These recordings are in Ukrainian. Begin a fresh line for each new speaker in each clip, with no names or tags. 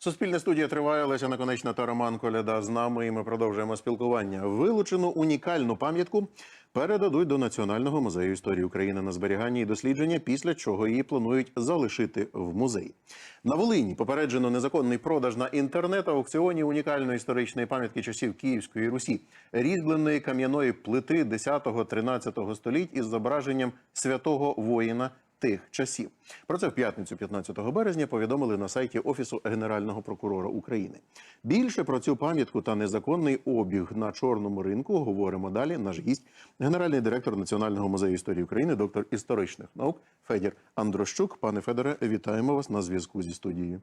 Суспільна студія триває. Леся Наконечна та Роман Коляда з нами. І ми продовжуємо спілкування. Вилучену унікальну пам'ятку передадуть до Національного музею історії України на зберігання і дослідження, після чого її планують залишити в музеї. На Волині попереджено незаконний продаж на інтернет-аукціоні унікальної історичної пам'ятки часів Київської Русі, різьбленої кам'яної плити 10-13 століть із зображенням святого воїна тих часів. Про це в п'ятницю, 15 березня, повідомили на сайті Офісу Генерального прокурора України. Більше про цю пам'ятку та незаконний обіг на чорному ринку говоримо далі. Наш гість, генеральний директор Національного музею історії України, доктор історичних наук Федір Андрощук. Пане Федоре, вітаємо вас на зв'язку зі студією.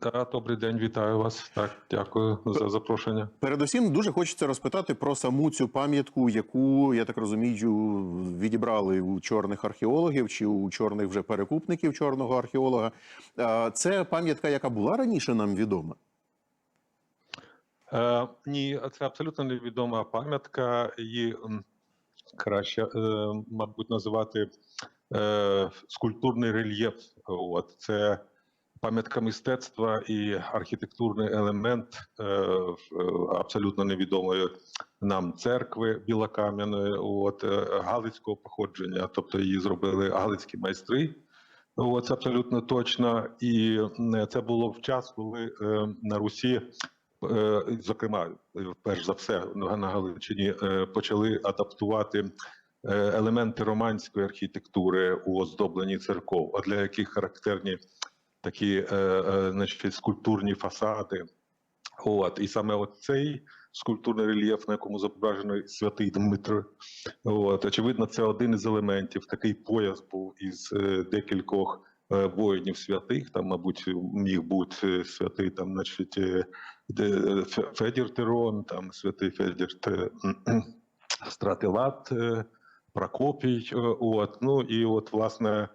Так, добрий день, вітаю вас. Так, дякую за запрошення.
Передусім, дуже хочеться розпитати про саму цю пам'ятку, яку я так розумію, відібрали у чорних археологів чи у чорних вже перекупників чорного археолога. Це пам'ятка, яка була раніше нам відома.
Е, ні, це абсолютно невідома пам'ятка. Її краще, е, мабуть, називати е, скульптурний рельєф. От це пам'ятка мистецтва і архітектурний елемент е, е, абсолютно невідомої нам церкви білокам'яної, от е, галицького походження, тобто її зробили галицькі майстри. От, це абсолютно точно. І це було в час, коли на Русі, зокрема, перш за все, на Галичині почали адаптувати елементи романської архітектури у оздобленні церков, а для яких характерні такі е, е, значить, скульптурні фасади. От, і саме цей скульптурний рельєф, на якому зображений святий Дмитро, От, очевидно, це один із елементів. Такий пояс був із е, декількох воїнів святих. Там, мабуть, міг бути святий там, значить, Федір Тирон, там святий Федір Стратилат, Прокопій. От, ну і от, власне.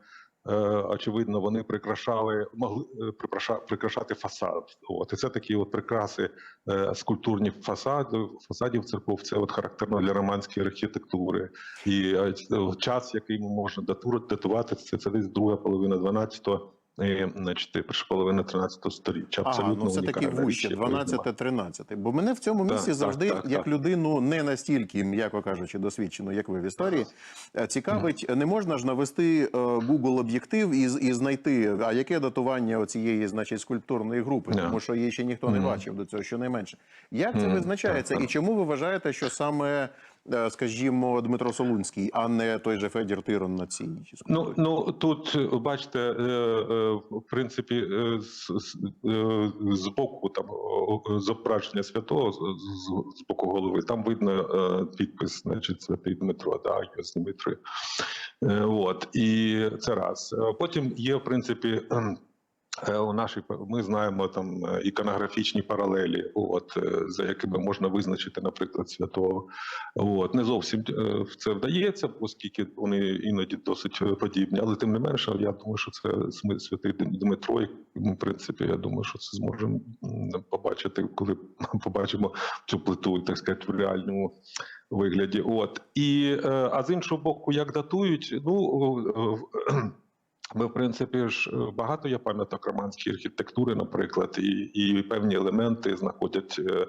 Е, Очевидно, вони прикрашали, могли прикрашати прикраша- прикрашати фасад. От і це такі от прикраси е, скульптурні фасади фасадів церков. Це от характерно для романської архітектури. І е, час, який можна дату- датувати, це, це десь друга половина 12-го, і, значить, перша половина 13 століття.
Ага,
Абсолютно
ну це
унікальна
вище,
річ, якої
12-13. Бо мене в цьому місці
так,
завжди,
так,
як
так.
людину не настільки, м'яко кажучи, досвідчену, як ви в історії, е, цікавить, не можна ж навести е, Google об'єктив і, і знайти, а яке датування цієї, значить, скульптурної групи,
Да.
тому що її ще ніхто не
Мгм.
бачив до цього, щонайменше. Як це
Мгм,
визначається?
так,
І чому ви вважаєте, що саме, скажімо, Дмитро Солунський, а не той же Федір Тирон на цій?
Ну, ну тут е, бачите, е, е, в принципі, е, з, з, е, з боку там зображення святого з, з, боку голови, там видно е, підпис, значить, святий Дмитро, да, Йос Дмитри. Е, от, і це раз. Е, Потім є, в принципі. Е, У нашій ми знаємо там е, іконографічні паралелі, от е, за якими можна визначити, наприклад, святого. От не зовсім е, це вдається, оскільки вони іноді досить подібні, але тим не менше, я думаю, що це святий Дм- Дмитро. І, в принципі, я думаю, що це зможемо побачити, коли побачимо цю плиту, так сказати, в реальному вигляді. От і а з іншого боку, як датують, ну. Ми, в принципі, ж е, багато є пам'яток романської архітектури, наприклад, і, і певні елементи знаходять е,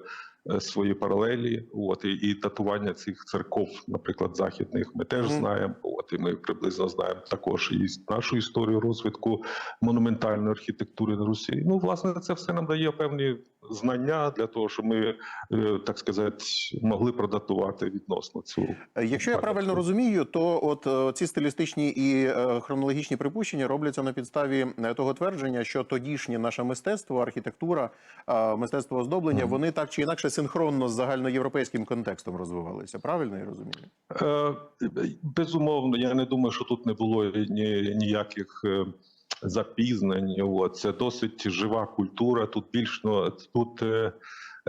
е, свої паралелі. От і, і татування цих церков, наприклад, західних, ми теж
Мгм.
знаємо. От і ми приблизно знаємо також і нашу історію розвитку монументальної архітектури на Русі. Ну, власне, це все нам дає певні знання для того, щоб ми, е, так сказати, могли продатувати відносно цю.
Е, Якщо я правильно розумію, то от е, ці стилістичні і хронологічні припущення робляться на підставі того твердження, що тодішнє наше мистецтво, архітектура, мистецтво оздоблення,
Мгм.
вони так чи інакше синхронно з загальноєвропейським контекстом розвивалися. Правильно я розумію?
Безумовно, я не думаю, що тут не було ні, ніяких запізнень. От. Це досить жива культура. Тут більш ну, тут, е,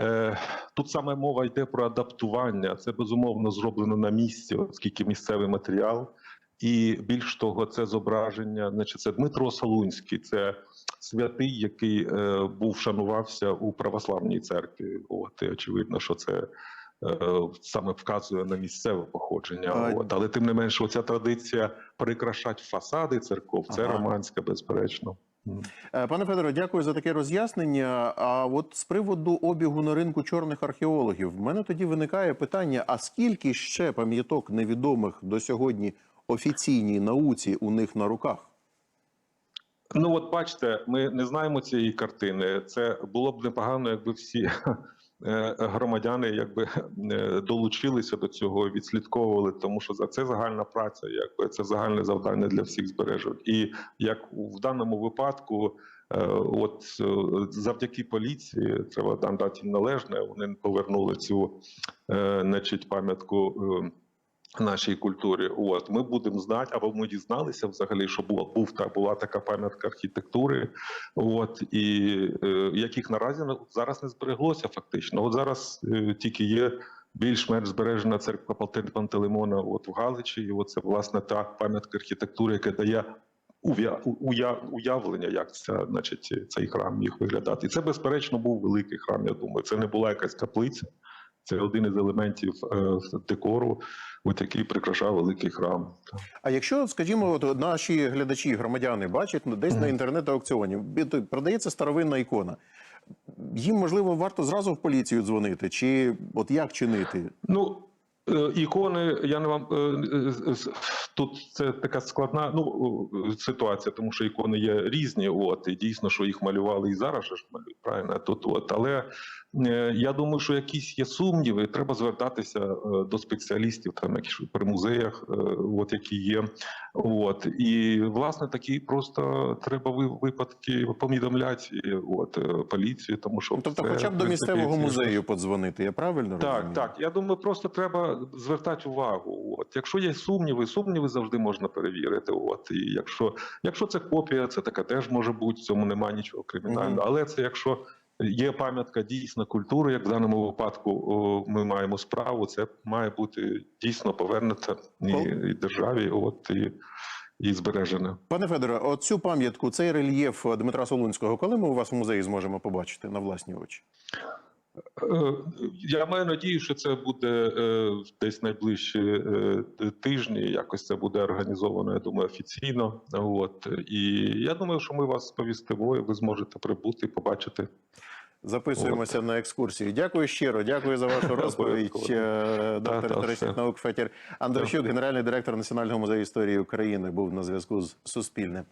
е, тут саме мова йде про адаптування. Це безумовно зроблено на місці, оскільки місцевий матеріал. І більш того, це зображення, значить, це Дмитро Солунський, це святий, який е, був шанувався у православній церкві. От і очевидно, що це саме вказує на місцеве походження.
А-
От. Але тим не менше, оця традиція прикрашати фасади церков, це
Ага.
романська, безперечно.
Е, Пане Федоре, дякую за таке роз'яснення. А от з приводу обігу на ринку чорних археологів, в мене тоді виникає питання: а скільки ще пам'яток невідомих до сьогодні офіційній науці у них на руках?
Ну, от бачите, ми не знаємо цієї картини. Це було б непогано, якби всі е, громадяни якби е, долучилися до цього, відслідковували, тому що це загальна праця, якби це загальне завдання для всіх збережень. І як в даному випадку, е, от е, завдяки поліції, треба дати їм належне. Вони повернули цю е, значить, пам'ятку. Нашій культурі, от ми будемо знати, або ми дізналися взагалі, що була був та була така пам'ятка архітектури, от і е, яких наразі зараз не збереглося фактично. От зараз е, тільки є більш-менш збережена церква Пантеле- Пантелеймона от в Галичі. І це власне та пам'ятка архітектури, яка дає уявлення, як ця, значить, цей храм міг виглядати. І це безперечно був великий храм. Я думаю, це не була якась каплиця. Це один із елементів е, декору, от який прикрашав великий храм.
А якщо, скажімо, от наші глядачі, громадяни бачать ну, десь на інтернет-аукціоні, продається старовинна ікона. Їм можливо варто зразу в поліцію дзвонити, чи от як чинити?
Ну, ікони, я не вам е, е, тут це така складна ну, е, ситуація, тому що ікони є різні. От і дійсно, що їх малювали і зараз ж малюють, правильно тут. От але е, я думаю, що якісь є сумніви, треба звертатися е, до спеціалістів, там якісь при музеях, е, от які є. От і власне такі просто треба ви- випадки повідомляти от е, поліцію, тому що
Ну, тобто,
це,
хоча б до місцевого музею подзвонити, я правильно
так,
розумію?
так. Я думаю, просто треба звертати увагу. От якщо є сумніви, сумніви завжди можна перевірити. От і якщо, якщо це копія, це таке теж може бути. В цьому немає нічого кримінального. Але це якщо є пам'ятка дійсно культури, як в даному випадку о, ми маємо справу, це має бути дійсно повернуто і, і державі. От і, і збережено.
Пане Федоре, оцю пам'ятку, цей рельєф Дмитра Солунського, коли ми у вас в музеї зможемо побачити на власні очі?
Е, Я маю надію, що це буде е, десь найближчі е, тижні. Якось це буде організовано, я думаю, офіційно. От і я думаю, що ми вас повістимо, і ви зможете прибути і побачити.
Записуємося на екскурсію. Дякую щиро, дякую за вашу розповідь. Доктор історичних наук Фетір Андрощук, генеральний директор Національного музею історії України, був на зв'язку з Суспільним.